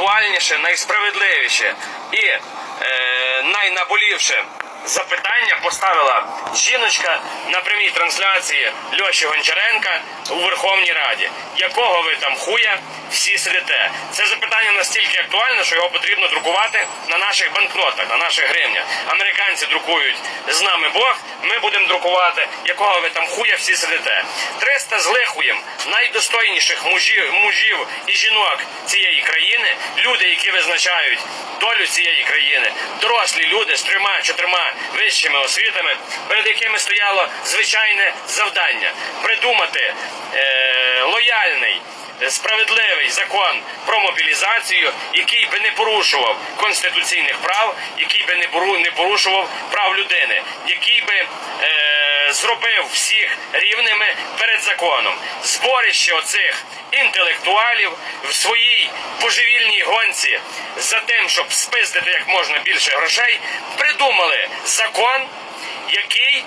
найактуальніше, найсправедливіше і е, найнаболівше запитання поставила жіночка на прямій трансляції Льоші Гончаренка у Верховній Раді. Якого ви там хуя всі сидите? Це запитання настільки актуальне, що його потрібно друкувати на наших банкнотах, на наших гривнях. Американці друкують з нами Бог. Ми будемо друкувати, якого ви там хуя всі сидите. 300 з лихуєм найдостойніших мужів, мужів і жінок цієї країни, люди, які визначають долю цієї країни, дорослі люди з трьома чотирма вищими освітами, перед якими стояло звичайне завдання придумати е, лояльний. Справедливий закон про мобілізацію, який би не порушував конституційних прав, який би не пору- не порушував прав людини, який би е, зробив всіх рівними перед законом. Зборище оцих інтелектуалів в своїй поживільній гонці за тим, щоб спиздити як можна більше грошей, придумали закон, який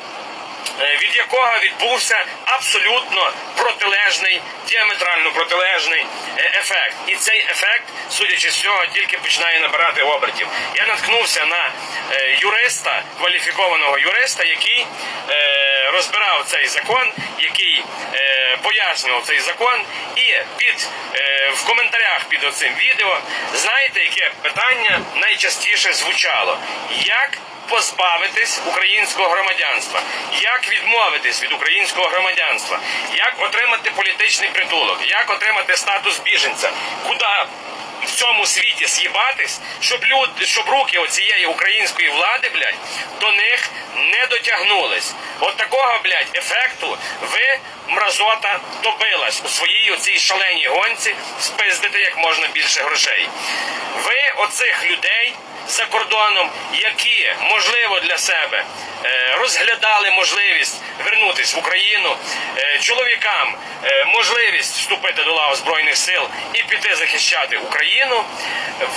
від якого відбувся абсолютно протилежний, діаметрально протилежний е, ефект. І цей ефект, судячи з цього, тільки починає набирати обертів. Я наткнувся на е, юриста, кваліфікованого юриста, який е, розбирав цей закон, який е, пояснював цей закон, і під е, в коментарях під оцим відео знаєте, яке питання найчастіше звучало? Як позбавитись українського громадянства, як відмовитись від українського громадянства, як отримати політичний притулок, як отримати статус біженця, куди в цьому світі з'їбатись, щоб люди, щоб руки оцієї української влади, блядь, до них не дотягнулись. От такого, блядь, ефекту ви, мразота, добилась у своїй оцій шаленій гонці спиздити як можна більше грошей. Ви оцих людей за кордоном, які можливо для себе е, розглядали можливість вернутися в Україну, е, чоловікам е, можливість вступити до лав збройних сил і піти захищати Україну.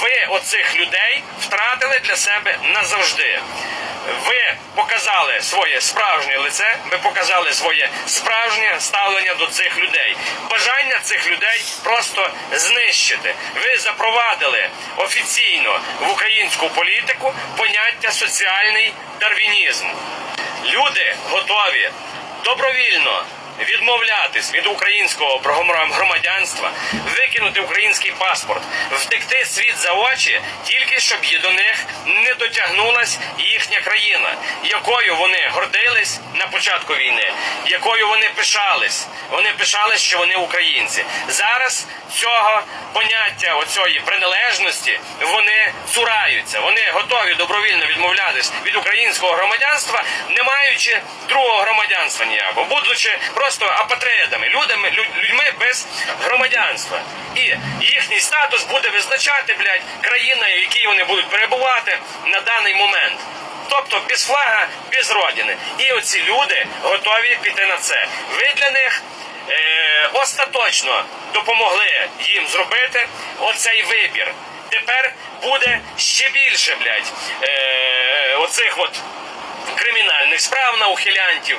Ви оцих людей втратили для себе назавжди. Ви показали своє справжнє лице, ми показали своє справжнє ставлення до цих людей. Бажання цих людей просто знищити. Ви запровадили офіційно в українську політику поняття соціальний дарвінізм. Люди готові добровільно відмовлятись від українського громадянства, викинути український паспорт, втекти світ за очі, тільки щоб до них не дотягнулась їхня країна, якою вони гордились на початку війни, якою вони пишались. Вони пишались, що вони українці. Зараз цього поняття оцієї приналежності вони цураються. Вони готові добровільно відмовлятись від українського громадянства, не маючи другого громадянства ніякого, будучи просто апатридами, людьми, лю- людьми без громадянства. І їхній статус буде визначати, блядь, країна, в якій вони будуть перебувати на даний момент. Тобто без флага, без родини. І оці люди готові піти на це. Ви для них е, остаточно допомогли їм зробити оцей вибір. Тепер буде ще більше, блядь, е, оцих от кримінальних справ на ухилянтів.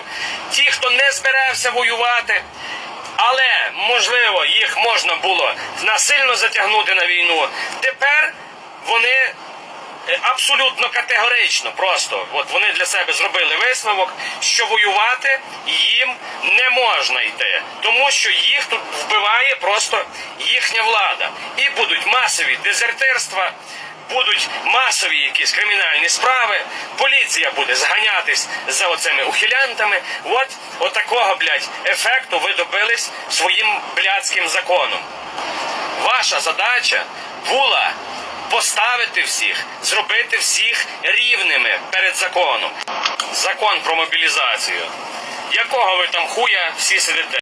Ті, хто не збирався воювати, але можливо їх можна було насильно затягнути на війну. Тепер вони Е, абсолютно категорично просто от вони для себе зробили висновок, що воювати їм не можна йти, тому що їх тут вбиває просто їхня влада. І будуть масові дезертирства, будуть масові якісь кримінальні справи, поліція буде зганятись за оцими ухилянтами. От отакого, блядь, ефекту ви добились своїм блядським законом. Ваша задача була поставити всіх, зробити всіх рівними перед законом. Закон про мобілізацію. Якого ви там хуя всі сидите?